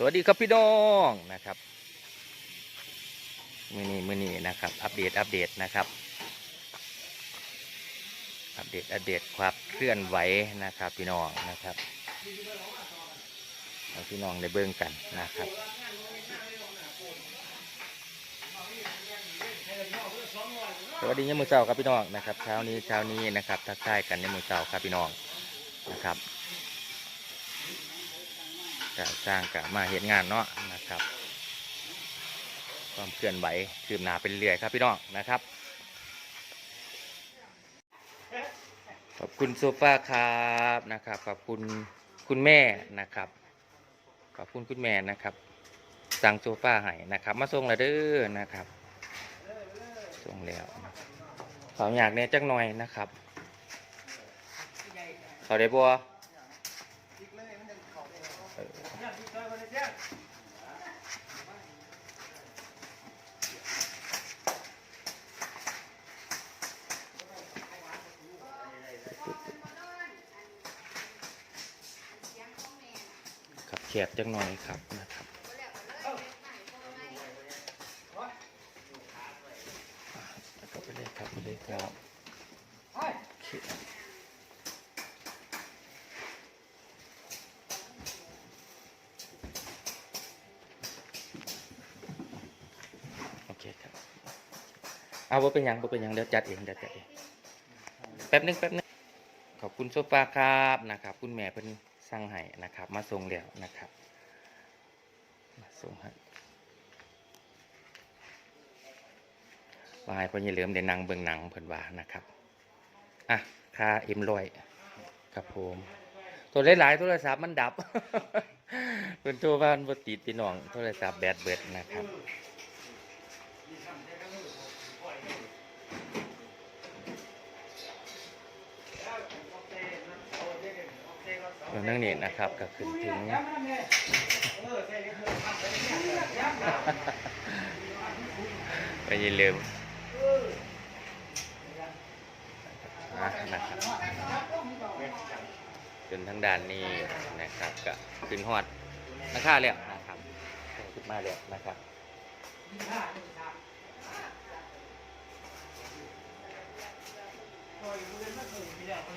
สวัสดีครับพี่น้องนะครับมือนี้มือนี้นะครับ อัปเดตอัปเดตนะครับ อัปเดตอัปเดตความเคลื่อนไหวนะครับพี่น้องนะครับพี่น้องได้เบิ่งกันนะครับสวัสดียามมือเช้าครับพี่น้องนะครับเช้านี้เช้านี้นะครับทักทายกันในมือเช้าครับพี่น้องนะครับ กสร้างกะมาเห็นงานเนาะนะครับ ความเคลื่อนไหวคืบหน้าไปเรื่อยครับพี่น้องนะครับ ขอบคุณโซฟาครับนะครับขอบคุณคุณแม่นะครับ ขอบคุณคุณแม่นะครับ สั่งโซฟาให้นะครับ มาส่งแล้วเด้อนะครับส่งแล้วครับขออยากเนี่ยจักหน่อยนะครับขอได้บัว แคบจักหน่อยครับนะครับครับไปเลยครับไปเลยครับโอเคครับเอาว่าเป็นยังว่าเป็นยังเดี๋ยวจัดเองเดี๋ยวจัดเองแป๊บนึงแป๊บนึงขอบคุณโซฟาครับนะครับ คุณแม่เพิ่น สั่งให้นะครับ มาส่งแล้วนะครับมาส่งให้วายพออย่าลืมได้นั่งเบิ่งหนังเพิ่นว่านะครับอะค่าเอ็มลอยครับผมตัวหลายๆโทรศัพท์มันดับเพิ่นโทรว่านบ่ติดพี่น้องโทรศัพท์แบตเบิดนะครับ เรื่องนี้นะครับก็ขึ้นถึงไปอย่าลืมนะครับจนทั้งด่านนี้นะครับก็ขึ้นฮอดนักข่าแล้วนะครับขึ้นมาแล้วนะครับนะครับ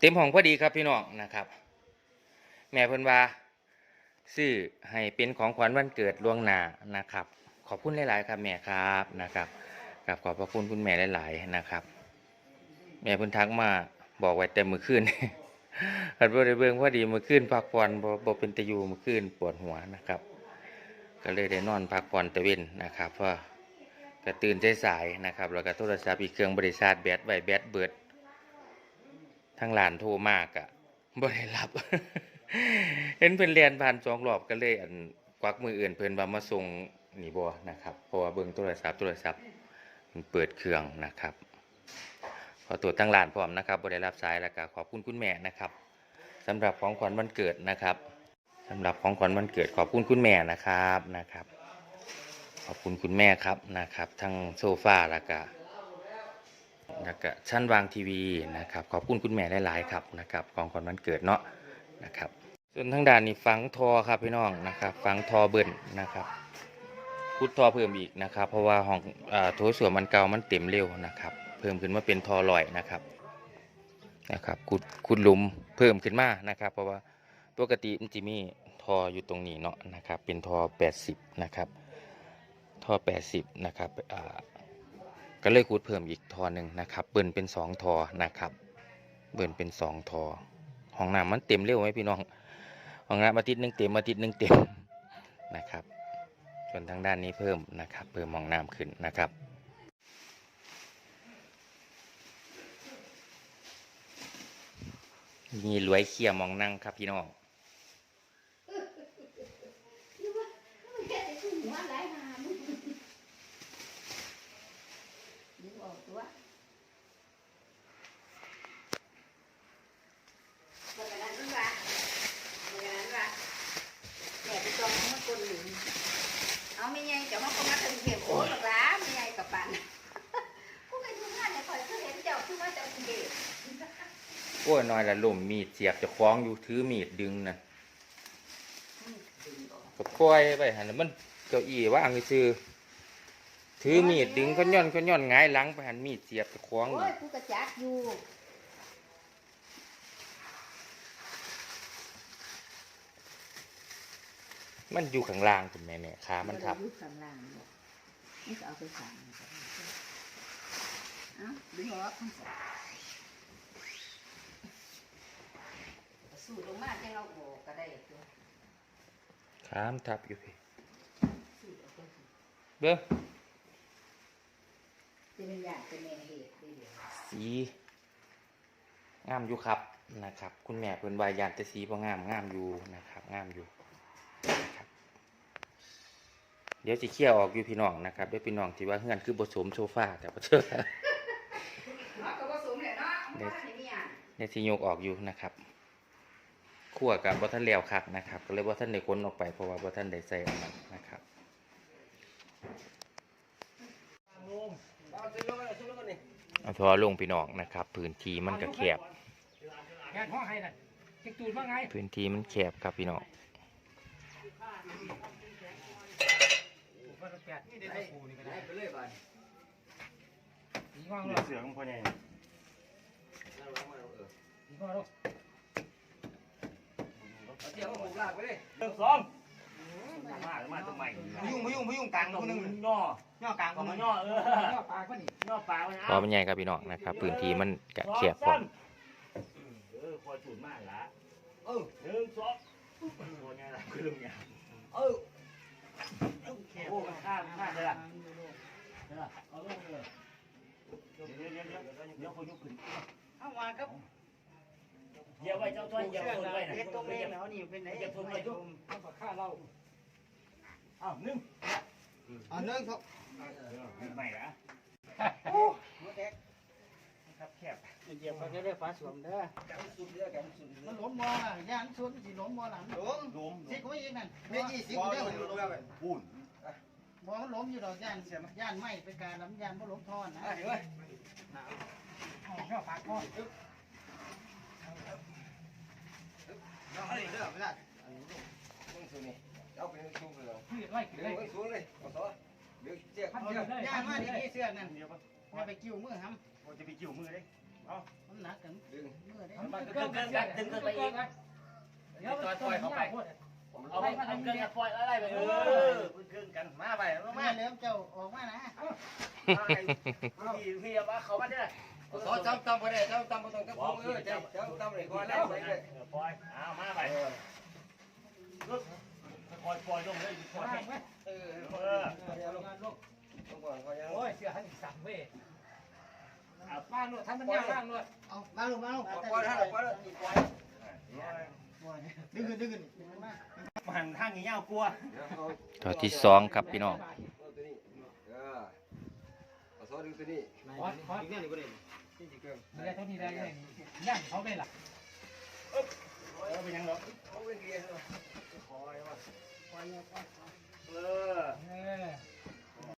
เต็มห้องพอดีครับพี่น้องนะครับ แม่เพิ่นว่าซื้อให้เป็นของขวัญวันเกิดล่วงหน้านะครับ ขอบคุณหลาย ๆ ครับแม่ครับนะครับกับขอบพระคุณคุณแม่หลาย ๆ นะครับ แม่เพิ่นทักมาบอกไว้แต่มื้อคืนคันบ่ได้เบิ่งพอดีมื้อคืนพักผ่อนบ่บ่เป็นตะยูมื้อคืนปวดหัวนะครับ ก็เลยได้นอนพักผ่อนตะเวนนะครับเพราะก็ตื่นสายๆนะครับ แล้วก็โทรศัพท์อีกเครื่องบริษัทแบตไว้แบตเบิด ทางหลานโทรมากอะบ่ได้รับเห็นเพิ่นเรียนผ่านสองรอบก็เลยอันกวักมืออื่นเพิ่นว่ามาส่งนี่บ่นะครับเพราะว่าเบิ่งโทรศัพท์โทรศัพท์มันเปิดเครื่องนะครับ ขอตรวจทางหลานพร้อมนะครับบ่ได้รับสายแล้วก็ขอบคุณคุณแม่นะครับสำหรับของขวัญวันเกิดนะครับสำหรับของขวัญวันเกิดขอบคุณคุณแม่นะครับนะครับ ขอบคุณคุณแม่ครับนะครับ ทั้งโซฟาแล้วก็ แล้วก็ชั้นวางทีวีนะครับขอบคุณคุณแม่หลายๆครับนะครับของขวัญวันเกิดเนาะนะครับส่วนทางด้านนี้ฝังทอครับพี่น้องนะครับฝังทอเบิ่นนะครับพุดทอเพิ่มอีกนะครับ เพราะว่าห้องอ่าโถส้วมมันเก่ามันเต็มเร็วนะครับ เพิ่มขึ้นมาเป็นทอลอยนะครับนะครับขุดขุดหลุมเพิ่มขึ้นมานะครับ เพราะว่าปกติมันจะมีทออยู่ตรงนี้เนาะนะครับ เป็นทอ 80 นะครับทอ 80 นะครับอ่า ก็เลยคูดเพิ่มอีกทอหนึ่งนะครับ เบิ่นเป็น2ทอนะครับ เบิ่นเป็น2ทอห้องน้ำมันเต็มเร็วไหมพี่น้องห้องน้ำอาทิตย์หนึ่งเต็มอาทิตย์หนึ่งเต็มนะครับ ส่วนทางด้านนี้เพิ่มนะครับ เพิ่มห้องน้ำขึ้นนะครับมีรวยเขี่ยมองนั่งครับพี่น้อง ไม่ใหญ่เดี๋ยวมันก็มาถึงเก็บโอ้หรอกล้าไม่ใหญ่กับปันกูไปทำงานเนี่ยคอยคือเห็นเจ้าคือว่าจะเก็บ โอ้ยน้อยละล่มมีดเสียบจะคล้องอยู่ถือมีดดึงน่ะก็ปล่อยไปหันมันเก้าอี้ว่างซื่อถือมีดดึงก็ย่อนก็ย่อนหงายหลังไปหันมีดเสียบจะคล้าของโอ้ยกูกระจักอยู่มันอยู่ข้างล่างคุณแม่แม่ขามันทับอยู่ข้างล่างเนี่ยนี่จะเอาไปสั่งเอ้าดึงออกมัน สั่งสูดลงมาจังเราโอกก็ได้ตัวขามันทับอยู่พี่สูดออกไปสิเบ้อจะเป็นอย่างเป็นแม่เหตุได้เดียวสีงามอยู่ครับนะครับ คุณแม่เพิ่นวายานแต่สีบ่งามงามอยู่นะครับ งามอยู่นะครับ เดี๋ยวสิเคลี่ยร์ออกอยู่พี่น้องนะครับเดี๋ยวพี่น้องที่ว่าเฮือนคือบ่สมโซฟาแต่บ่เชื่อเนาะก็ว่าสูงเลยเนาะมันก็ได้เนี่ย เดี๋ยวสิโยกออกอยู่นะครับ คั่วกับบ่ทันแล้วคักนะครับ ก็เลยบ่ทันได้ขนออกไปเพราะว่าบ่ทันได้ใส่อันนั้นะครับเอาทอลงพี่น้องนะครับ พื้นที่มันก็แคบพื้นที่มันแคบครับพี่น้องเสีห้องเสืเลอยเสือของพ่อใหญ่ สีห้องลูก เอาเสียงของผมลากไปเลยหนึ่งสองมามาตรงใหม่พยุงพยุงพยุงกลางตรงคนหนึงย่อย่อกลางคตรนงหนึงย่อเออย่อปากก็นี่ย่อปลาไว้พอมันใหญ่ครับพี่น้องนะครับพื้นที่มันก็แคบพอเออพอถูดมากละเออหนึ่งสองโอ้ยละคือลุงเนี่ยเออโอ้ข้ามข้ามเลยล่ะเอาลงเลยเดี๋ยวเดี๋ยวเดี๋ยวเดี๋ยวคนยกขึ้นเอามาครับ เดี๋ยวไว้เจ้าตัวเดี๋ยวคนไว้นะเฮ็ดตรงนี้แล้วนี่เป็นไหนเดี๋ยวคนไว้ยกเอาปากข้าเราอ้าวหนึ่งอันนึงครับใหม่ละหัวแตกครับแคบเหยียบไปได้ได้ฟ้าสวมเด้อแกงสุดเด้อแกงสุดมันล้มบ่ล่ะย่านชวนสิล้มบ่หลังลงรวมสิก็อีกนั่นเม่ยี่สิบเด้อลงแล้วปูนบ่มันล้มอยู่ดอกย่านเสียย่านไม่เป็นการลำย่านบ่ล้มทอนนะอะเฮ้ยเอาย่อปากพ่อ เอาเลยเด้อไม่ได้อันนี้ลงสุดนี่เอาไปสูงเลยยืดไว้ขึ้นเดี๋เลยยวสูงเลยเอาต่อเดี๋ยวเจ็บพันเอายืเดี๋ยวดย่ามาดีเสื้อนั่นเดี๋ยวอย่าไปกิ้วมือหำผมจะไปจิ้วมือเลยมันหนักกันดึงมือเด้มันเกินเกินกันดึงเกินไปอีกเดี๋ยวปล่อยเข้าไปเอาไปทำเกินกันปล่อยอะไรไปเออเกินกันมาไปมามาแล้วเจ้าออกมานะพี่พี่ว่าเขามาได้ เอาต่อจำจำไปได้จำจำบ่ต้องกับผมเออจำจำจำเลยก่อนแล้วไปเลยปล่อยเอามาไปปล่อยปล่อยลงเลยปล่อยไหมเออเออเดี๋ยวลงลงลงก่อนก่อนยังโอ้ยเสียหันสั่งเว้ยว่างนวดทำมันยากว่างนวดเอามาลงมาลงก่อนฮะก่อนก่อนดึงขึ้นดึงขึ้นมาหันทางนี้ยกลัวตอนที่สองครับพี่น้องเอาตัวนี้เออเอาซอดึงตัวนี้ขอขออีก นี่นี่บ่ได้นี่สิเกินไม่ได้เท่านี้ได้ยังย่างเขาได้หลักเออเป็นยังหรอเอาเป็นเกียร์คอยว่าเออเออ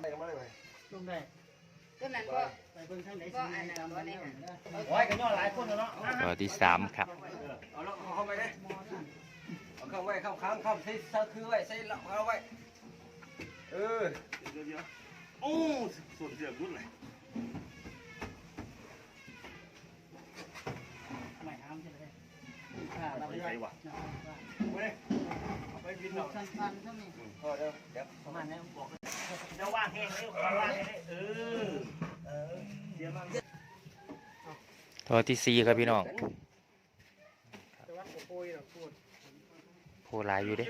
ไปกันมาเลยลงได้ก็นั่นก็ไปเบิ่งทางไหนก็อันนั้นก็ได้หันโอ้ยกันย่อหลายคนแล้วเนาะตอนที่สามครับเอาแล้วเข้าไปเลยเอาเข้าไว้เข้าค้างเข้าใส่ซะคือไว้ใส่หลักเอาไว้เออเดี๋ยวเดี๋ยวโอ้ส่วนเสือกรุ่นเลย ไม่ห้ามใช่ไหมข้าเรา ไป ไป ใส่วะไปบินหน่อยสั้นๆเท่านี้พอแล้วเดี๋ยวประมาณนี้บอกเดี๋ยวว่างแห้งเลยว่างแห้งเออเออเดี๋ยวมันตอที่สี่ครับพี่น้องโพลายอยู่เด้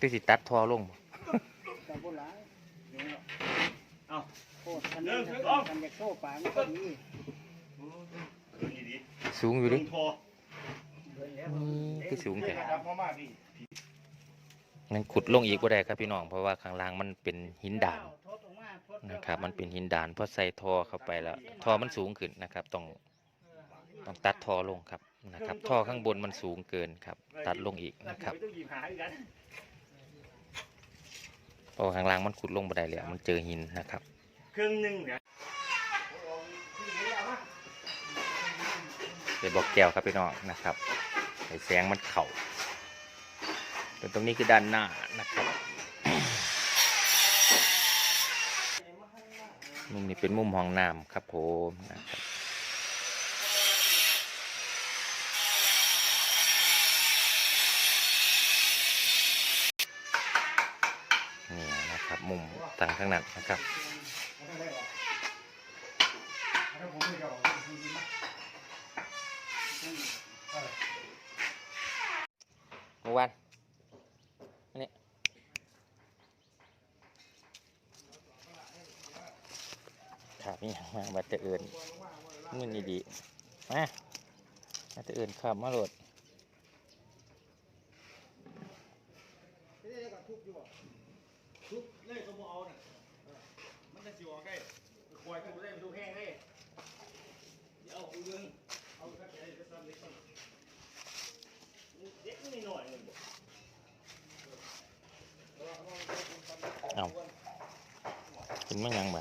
ตึสิตัดทอลงบ่แต่โบราณเอาโคตรคันนี้คันอยากโซ่ปางก็ดีเออนี่ดิสูงอยู่ดิ คือสูงแต่ครับพ่อมาพี่นั่นขุดลงอีกบ่ได้ครับพี่น้องเพราะว่าข้างล่างมันเป็นหินด่านนะครับ มันเป็นหินด่านพอใส่ทอเข้าไปแล้วทอมันสูงขึ้นนะครับต้องต้องตัดทอลงครับนะครับ ท่อข้างบนมันสูงเกินครับ ตัดลงอีกนะครับต้องหยิบหาอีกกันเพราะว่าข้างล่างมันขุดลงบันไดแล้วมันเจอหินนะครับครึ่งหนึงเนี่ยไปบอกแก้วครับพี่น้องนะครับ ให้แสงมันเข่าส่วนตรงนี้คือด้านหน้านะครับ มุมนี้เป็นมุมห้องน้ำครับผมนะครับนี่นะครับมุมต่างข้างนั้นนะครับ มื่อวานอันนี้ครับนี่มาบัตรเอิญมันนี่ดีมาบัตรเอิญขับมาโหลดทุบเลยก็บ่เอาน่ะมันจะสิออกได้คอยทุบได้มันดูแห้งได้ยวเอากูเรื่องเอาสักไอ้ก็ซ้ำเล็กก่อนเด็กนี่หน่อยหนึงบ่ เอา กินไม่ยังบ่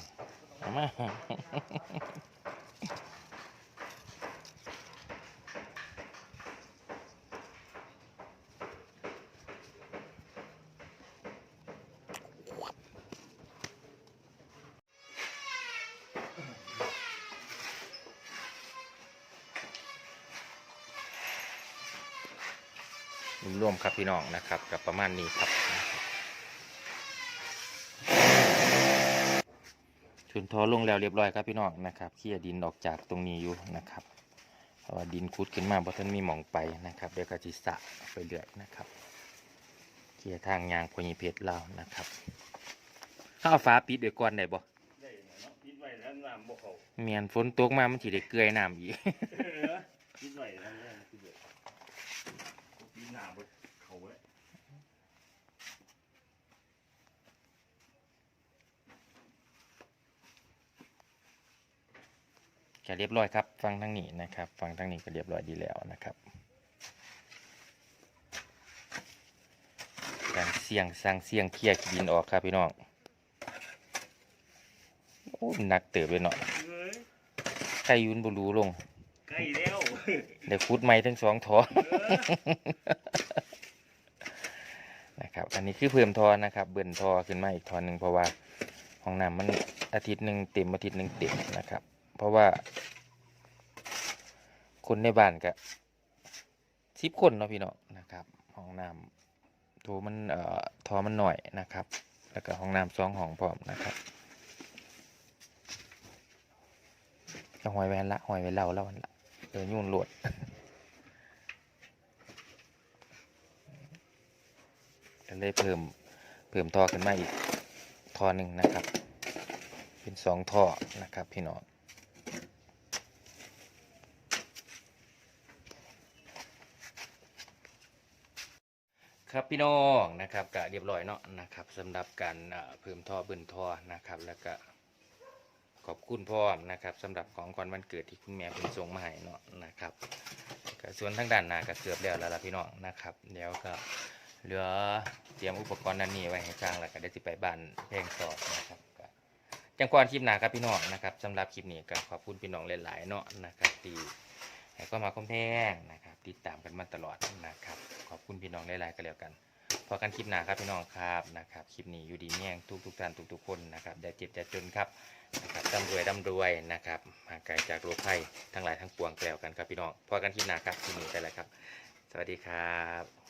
เอามารวมครับพี่น้องนะครับกับประมาณนี้ครับ ชุนทอลงแล้วเรียบร้อยครับพี่น้องนะครับเคลียร์ดินออกจากตรงนี้อยู่นะครับเพราะว่าดินคุดขึ้นมาเพราะท่านมีหมองไปนะครับเดี๋ยวก็จิสะไปเรื่อยนะครับเคลียร์ทางยางพญิเพชรเรานะครับข้าวฟ้าปิดเดี๋ยวก่อนได้บ่ได้เนาะปิดไว้แล้วน้ำบ่เข้าเมียนฝนตกมามันสิได้เกลือยน้ำอีก เออปิดไว้แล้วเนี่ยปิดไว้ปิดหน้าบ่เข้าเลย ก็เรียบร้อยครับ ฟังทั้งนี้นะครับ ฟังทั้งนี้ก็เรียบร้อยดีแล้วนะครับ การเสี่ยงสร้างเสี่ยงเคลียร์ดินออกครับพี่น้องโอ้หนักเติบเลยเนาะเอ้ยใครยุนบรูลงใกล้แล้วเดี๋ยวคุดไม้ทั้งสองทอเออนะครับ อันนี้คือเพิ่มทอนะครับ เบิ่นทอขึ้นมาอีกทอหนึ่งเพราะว่าห้องน้ำมันอาทิตย์หนึ่งเต็มอาทิตย์หนึ่งเต็มนะครับ เพราะว่า คนในบ้านก็สิบคนเนาะพี่น้องนะครับ ห้องน้ำโถมันเอ่อทอมันหน่อยนะครับ แล้วก็ห้องน้ำสองห้องพร้อมนะครับก็หอยแวนละหอยแวนเล่าแล้วันละเออยุ่นโหลดก็เลยเพิ่มเพิ่มท่อขึ้นมาอีกท่อหนึ่งนะครับ เป็นสองท่อนะครับพี่น้อง ครับพี่น้องนะครับก็เรียบร้อยเนาะนะครับสำหรับการเพิ่มท่อบิ่นท่อนะครับ แล้วก็ขอบคุณพ่อมนะครับสำหรับของขวัญวันเกิดที่คุณแม่เป็นส่งมาให้เนาะนะครับก็ส่วนทางด้านหน้าก็เกือบแล้วแล้วล่ะพี่น้องนะครับเดี๋ยวก็เหลือเตรียมอุปกรณ์นั่นนี่ไว้ให้สร้างแล้วก็ได้สิไปบ้านเพลงต่อนะครับจังก่อนคลิปหน้าครับพี่น้องนะครับสำหรับคลิปนี้ก็ขอบคุณพี่น้องหลายๆเนาะนะครับที่ ให้ก็มาคอมแพงนะครับ ติดตามกันมาตลอดนะครับ ขอบคุณพี่น้องหลายๆก็แล้วกันพอกันคลิปหน้าครับพี่น้องครับนะครับคลิปนี้อยู่ดีเมี่ยงทุกทุกๆท่านทุกๆคนนะครับได้เจ็บจะจนครับนะครับร่ำรวยร่ำรวยนะครับมาไกลจากโรคภัยทั้งหลายทั้งปวงก็แล้วกันครับพี่น้องพอกันคลิปหน้าครับคลิปนี้ไปแล้วครับ สวัสดีครับ